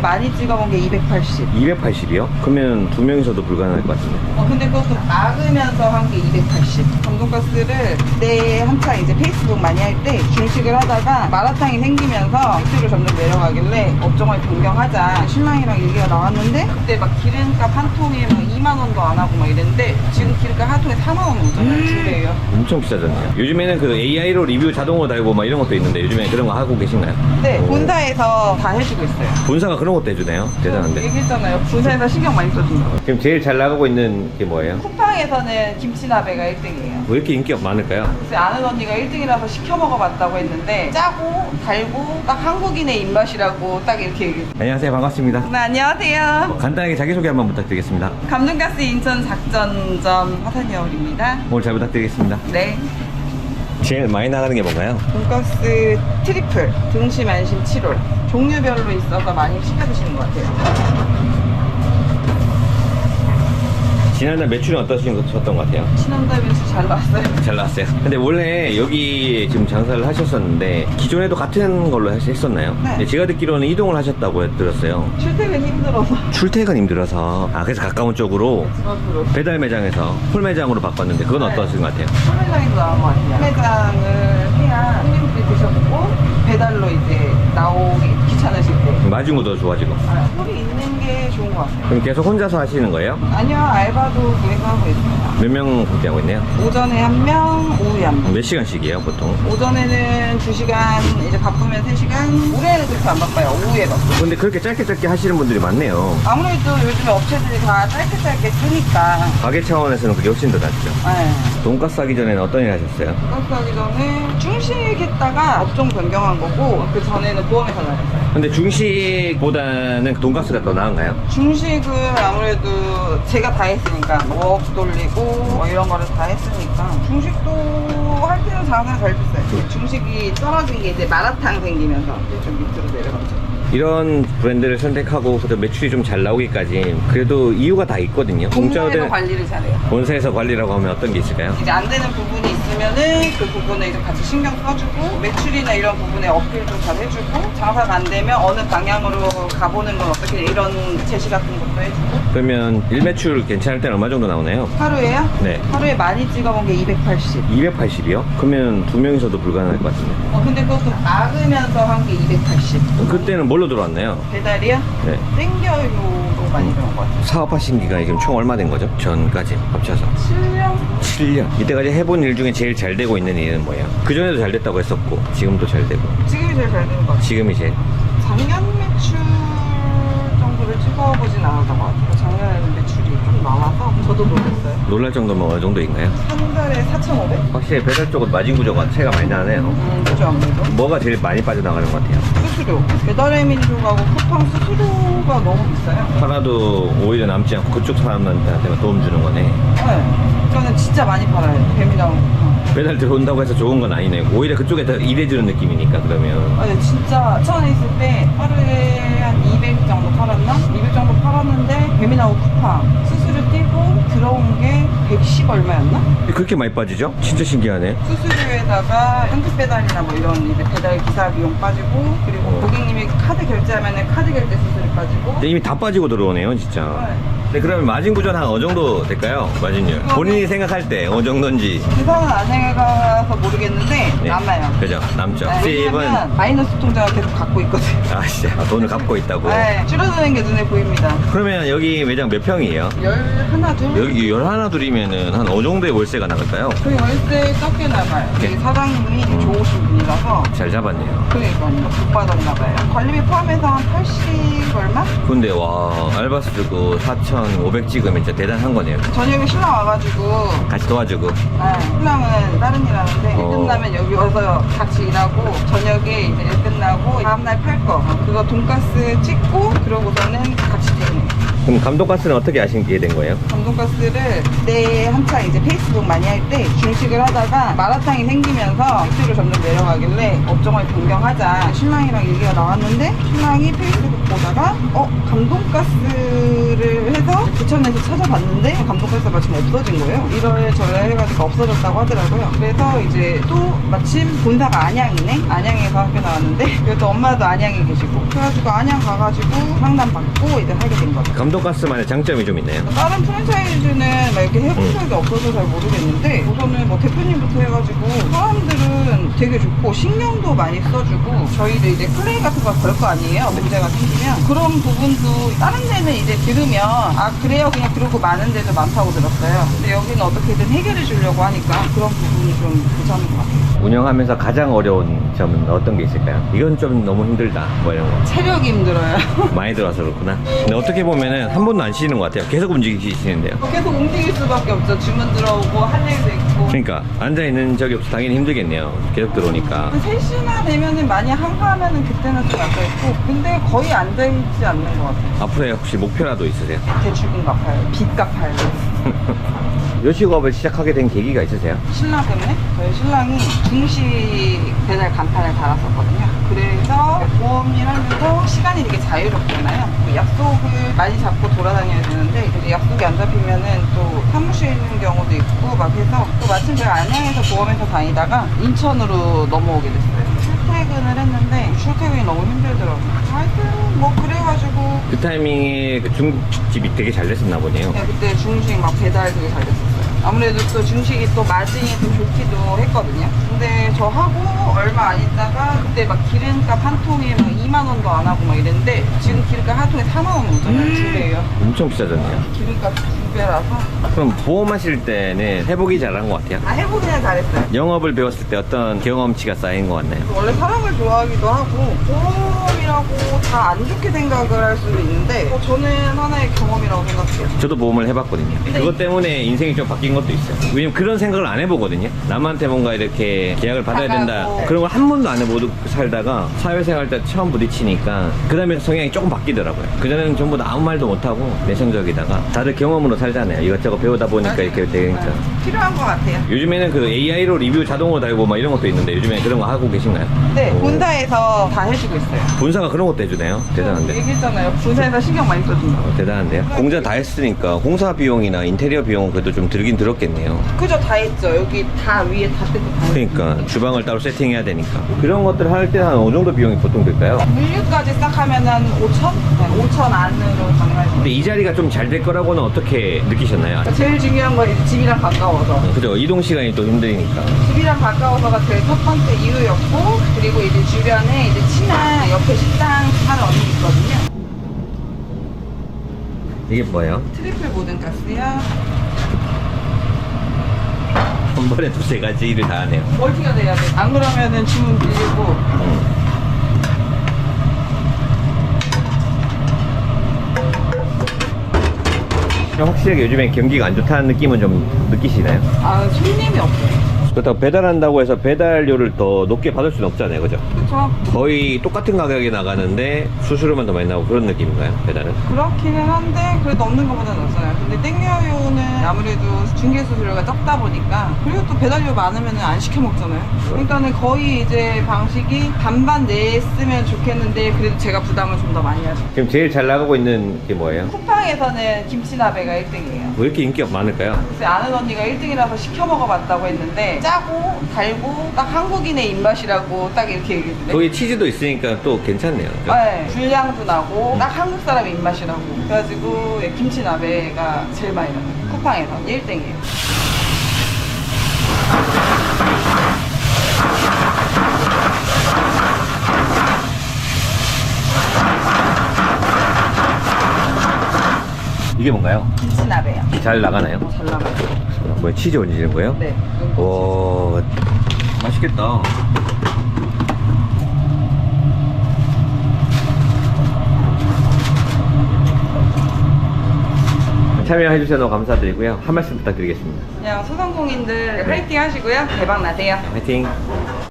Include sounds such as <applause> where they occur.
많이 찍어본 게 280. 280이요? 그러면 두 명이서도 불가능할 것 같은데. 어, 근데 그것도 막으면서 한 게 280. 감동가스를 그때 한창 이제 페이스북 많이 할 때 중식을 하다가 마라탕이 생기면서 육수로 점점 내려가길래 업종을 변경하자 신랑이랑 얘기가 나왔는데 그때 막 기름값 한 통에 막 2만 원도 안 하고 막 이랬는데 지금 기름값 한 통에 4만 원 오잖아요. 두 배예요. 엄청 비싸졌네요. 요즘에는 그 AI로 리뷰 자동으로 달고 막 이런 것도 있는데 요즘에 그런 거 하고 계신가요? 네, 오. 본사에서 다 해주고 있어요. 본사가 그런 것도 해주네요. 대단한데. 얘기했잖아요. 본사에서 신경 많이 써준다고. 지금 제일 잘 나가고 있는 게 뭐예요? 쿠팡에서는 김치나베가 1등이에요. 왜 이렇게 인기가 많을까요? 글쎄 아는 언니가 1등이라서 시켜 먹어봤다고 했는데 짜고 달고 딱 한국인의 입맛이라고 딱 이렇게 얘기했어요. 안녕하세요. 반갑습니다. 네, 안녕하세요. 간단하게 자기소개 한번 부탁드리겠습니다. 감동가스 인천 작전점 화산여울입니다. 오늘 잘 부탁드리겠습니다. 네. 제일 많이 나가는 게 뭔가요? 돈가스 트리플, 등심, 안심, 7월. 종류별로 있어서 많이 시켜 드시는 것 같아요. 지난달 매출이 어떠셨던 것 같아요? 신혼다면서 잘 나왔어요. <laughs> 잘 나왔어요. 근데 원래 여기 지금 장사를 하셨었는데 기존에도 같은 걸로 했었나요? 네. 제가 듣기로는 이동을 하셨다고 들었어요. 출퇴근 힘들어서 <laughs> 출퇴근 힘들어서 아 그래서 가까운 쪽으로 집 앞으로. 배달 매장에서 풀 매장으로 바꿨는데 그건 네. 어떠신 것 같아요? 소매장에서 나온 것 같아요. 소매장을 해야 손님들이 드셔보고 배달로 이제 나오기 귀찮으실 때. 마진도 더 좋아지고. 아, 홀이 있는 게 좋은 것 같아요. 그럼 계속 혼자서 하시는 거예요? 아니요, 알바도 구해서 하고 있습니다. 몇 명 그렇게 하고 있네요? 오전에 한 명, 오후에 한 명. 몇 시간씩이에요 보통? 오전에는 2시간, 이제 바쁘면 3시간. 올해는 그렇게 안 바빠요. 오후에 바빠요. 근데 그렇게 짧게 짧게 하시는 분들이 많네요. 아무래도 요즘에 업체들이 다 짧게 짧게 쓰니까. 가게 차원에서는 그게 훨씬 더 낫죠. 네. 돈가스 하기 전에는 어떤 일 하셨어요? 돈가스 하기 전에 중식 했다가 업종 변경한 거고, 그 전에는 보험회사 다녔어요. 근데 중식보다는 돈가스가 더 나은가요? 중식은 아무래도 제가 다 했으니까 웍 돌리고 뭐 이런 거를 다 했으니까. 중식도 할 때는 장사가 잘 됐어요. 중식이 떨어진 게 이제 마라탕 생기면서 이제 좀 밑으로 내려갔죠 이런 브랜드를 선택하고 그래도 매출이 좀 잘 나오기까지 그래도 이유가 다 있거든요. 본사에서 관리를 잘해요 본사에서 관리라고 하면 어떤 게 있을까요? 이제 안 되는 부분이 있으면은 그 부분에 이제 같이 신경 써주고 매출이나 이런 부분에 어필 좀 잘 해주고 장사가 안 되면 어느 방향으로 가보는 건 어떻게 이런 제시 같은 것도 해주고 그러면 일매출 괜찮을 때는 얼마 정도 나오나요? 하루에요? 네. 하루에 많이 찍어본 게 280. 280이요? 그러면 두 명이서도 불가능할 것 같은데. 어, 근데 그것도 막으면서 한 게 280. 그때는 뭘로 들어왔나요? 배달이요? 네. 땡겨요로 많이 들어온 것 같아요. 사업하신 기간이 지금 총 얼마 된 거죠? 전까지 합쳐서. 7년? 7년. 이때까지 해본 일 중에 제일 잘 되고 있는 일은 뭐예요? 그전에도 잘 됐다고 했었고, 지금도 잘 되고, 지금이 제일 잘 되는 것 같아요. 지금이 제일. 작년 찍어보진 않았던 것 같아요. 작년에는 매출이 좀 나와서 저도 놀랐어요. 놀랄 정도면 어느 정도인가요? 한 달에 4,500? 확실히 배달 쪽은 마진 구조가 차이가 많이 나네요. 음, 그죠, 아무래도. 뭐가 제일 많이 빠져나가는 것 같아요? 수수료. 배달의 민족하고 쿠팡 수수료가 너무 비싸요. 하나도 오히려 남지 않고 그쪽 사람한테 도움 주는 거네. 네. 저는 진짜 많이 팔아요. 뱀이 나오고 쿠팡. 배달 들어온다고 해서 좋은 건 아니네. 오히려 그쪽에 더 일해주는 느낌이니까 그러면. 아니 진짜 천안에 있을 때 하루에 한 200 정도 팔았나? 200 정도 팔았는데 배민하고 쿠팡 수수료 떼고 들어온 게 110 얼마였나? 그렇게 많이 빠지죠? 진짜 신기하네. 수수료에다가 현금 배달이나 뭐 이런 이제 배달 기사 비용 빠지고 그리고 어. 고객님이 카드 결제하면 카드 결제 수수료 빠지고 근데 이미 다 빠지고 들어오네요, 진짜. 네. 근데 그러면 마진 구조는 한 어느 정도 될까요? 마진율. 본인이 생각할 때 어느 정도인지. 계산은 안 해가서 모르겠는데 네. 남아요. 그죠? 남죠. 네, 수입은. 왜냐면 마이너스 통장을 계속 갖고 있거든요. <laughs> 아, 진짜. 아, 돈을 갚고 있다고. 네, 줄어드는 게 눈에 보입니다. 그러면 여기 매장 몇 평이에요? 열 하나 둘. 여기 열 하나 둘이면은 한 어느 정도의 월세가 나갈까요? 그 월세 적게 나가요. 네. 이 사장님이 좋으신 분이라서 잘 잡았네요. 그러니까요. 못 받았나 봐요. 관리비 포함해서 한 80 얼마? 근데 와 알바스 주고 4,500 찍으면 진짜 대단한 거네요. 저녁에 신랑 와가지고 같이 도와주고. 네, 신랑은 다른 일 하는데 일 어. 끝나면 여기 와서 같이 일하고 저녁에 이제 일 끝나고 다음날 팔 거 그거 돈가스 찍고 그러고서는 같이 퇴근해요. 그럼 감독가스는 어떻게 아시게 된 거예요? 감동가스를 그때 한창 이제 페이스북 많이 할 때 중식을 하다가 마라탕이 생기면서 육수로 점점 내려가길래 업종을 변경하자 신랑이랑 얘기가 나왔는데 신랑이 페이스북 보다가 어? 감동가스를 해서 부천에서 찾아봤는데 감동가스가 지금 없어진 거예요. 이러에 저래 해가지고 없어졌다고 하더라고요. 그래서 이제 또 마침 본사가 안양이네? 안양에서 학교 나왔는데 그래도 엄마도 안양에 계시고 그래가지고 안양 가가지고 상담 받고 이제 하게 된 거죠. 감독 가스만의 장점이 좀 있나요? 다른 프랜차이즈는 막 이렇게 해본 음. 적이 없어서 잘 모르겠는데 우선은 뭐 대표님부터 해가지고 사람들은 되게 좋고 신경도 많이 써주고 저희도 이제 클레임 같은 거걸거 아니에요. 문제가 생기면. 그런 부분도 다른 데는 이제 들으면 아 그래요? 그냥 그러고 많은 데도 많다고 들었어요. 근데 여기는 어떻게든 해결해 주려고 하니까 그런 부분이 좀 괜찮은 것 같아요. 운영하면서 가장 어려운 점은 어떤 게 있을까요? 이건 좀 너무 힘들다. 뭐 이런 거. 체력이 힘들어요. 많이 들어와서 그렇구나. 근데 어떻게 보면은 한 번도 안 쉬는 것 같아요. 계속 움직이시는데요. 계속 움직일 수밖에 없죠. 주문 들어오고 할 일도 있고. 그러니까 앉아 있는 적이 없어 당연히 힘들겠네요. 계속 들어오니까. 한 3시나 되면은 많이 한가하면은 그때는 좀 앉아 있고 근데 거의 앉아 있지 않는 것 같아요. 앞으로의 혹시 목표라도 있으세요? 대출금 갚아요. 빚 갚아요 요식업을 시작하게 된 계기가 있으세요? 신랑 때문에? 저희 신랑이 중식 배달 간판을 달았었거든요. 그래서 보험일 하면서 시간이 되게 자유롭잖아요. 그 약속을 많이 잡고 돌아다녀야 되는데 이제 약속이 안 잡히면은 또 사무실에 있는 경우도 있고 막 해서 또 마침 제가 안양에서 보험회사 다니다가 인천으로 넘어오게 됐어요. 출퇴근을 했는데 출퇴근이 너무 힘들더라고요 하여튼 뭐 그래가지고 그 타이밍에 그 중국집이 되게 잘 됐었나 보네요 네, 그때 중식 막 배달 되게 잘 됐었어요. 아무래도 또 중식이 또 마진이 좀 좋기도 했거든요. 근데 저 하고 얼마 안 있다가 그때 막 기름값 한 통에 막 2만 원도 안 하고 막 이랬는데 지금 기름값 한 통에 4만 원 넘잖아요. 두 배예요. 엄청 비싸졌네요 기름값 두 배라서 그럼 보험하실 때는 회복이 잘한 것 같아요? 아 해보기는 잘했어요. 영업을 배웠을 때 어떤 경험치가 쌓인 것 같나요? 원래 사람을 좋아하기도 하고 보험이라고 다 안 좋게 생각을 할 수도 있는데 어, 저는 하나의 경험이라고 생각해요. 저도 보험을 해봤거든요. 네. 그것 때문에 인생이 좀 바뀐 것도 있어요. 왜냐면 그런 생각을 안 해보거든요. 남한테 뭔가 이렇게 계약을 받아야 된다. 나가고. 그런 걸 한 번도 안 해보고 살다가 사회생활 때 처음 부딪히니까 그 다음에 성향이 조금 바뀌더라고요. 그전에는 전부 다 아무 말도 못하고 내성적이다가 다들 경험으로 살잖아요. 이것저것 배우다 보니까 이렇게 되니까. 필요한 것 같아요. 요즘에는 그 AI로 리뷰 자동으로 달고 막 이런 것도 있는데 요즘에 그런 거 하고 계신가요? 네, 오. 본사에서 다 해주고 있어요. 본사가 그런 것도 해 주네요. 대단한데. 얘기했잖아요. 본사에서 신경 많이 써준다고. 어, 대단한데요. 공사 다 했으니까 공사 비용이나 인테리어 비용은 그래도 좀 들긴 들었겠네요. 그죠 다 했죠. 여기 다 위에 다 뜯고 다 했죠. 그러니까 주방을 따로 세팅해야 되니까 그런 것들 할 때 한 어느 정도 비용이 보통 들까요? 물류까지 싹 하면 한 5천? 네, 5천 안으로 가능할 근데 이 자리가 좀 잘 될 거라고는 어떻게 느끼셨나요? 제일 중요한 건 이제 집이랑 가까워서. 그죠 이동 시간이 또 힘드니까 집이랑 가까워서가 제일 첫 번째 이유였고, 그리고 이제 주변에 이제 친한 옆에 식당 언니 있거든요. 이게 뭐예요? 트리플 모든 가스야. 한 번에 두세 가지 일을 다 하네요 멀티가 돼야 돼. 안 그러면은 주문 빌리고. 음. 확실하게 요즘에 경기가 안 좋다는 느낌은 좀 느끼시나요? 아, 손님이 없어요. 그렇다고 배달한다고 해서 배달료를 더 높게 받을 수는 없잖아요 그죠? 그쵸? 거의 똑같은 가격에 나가는데 수수료만 더 많이 나오고 그런 느낌인가요? 배달은? 그렇기는 한데 그래도 없는 것보다는 없어요. 근데 땡겨요는 아무래도 중개 수수료가 적다 보니까 그리고 또 배달료 많으면 안 시켜 먹잖아요. 그러니까는 거의 이제 방식이 반반 냈으면 좋겠는데 그래도 제가 부담을 좀 더 많이 하죠. 지금 제일 잘 나가고 있는 게 뭐예요? 쿠팡 에서는 김치나베가 1등이에요. 왜 이렇게 인기가 많을까요? 글쎄 아는 언니가 1등이라서 시켜 먹어봤다고 했는데 짜고 달고 딱 한국인의 입맛이라고 딱 이렇게 얘기했는데 거기 치즈도 있으니까 또 괜찮네요. 그죠? 네, 분량도 나고 딱 한국 사람 입맛이라고 그래가지고 예, 김치나베가 제일 많이 나요 쿠팡에서 1등이에요 이게 뭔가요? 김치나베요 잘 나가나요? 잘 나가요 뭐 치즈 얹으시는 거예요? 네 와 맛있겠다. 참여해 주셔서 감사드리고요. 한 말씀 부탁드리겠습니다. 그냥 소상공인들 화이팅 하시고요 대박 나세요 화이팅!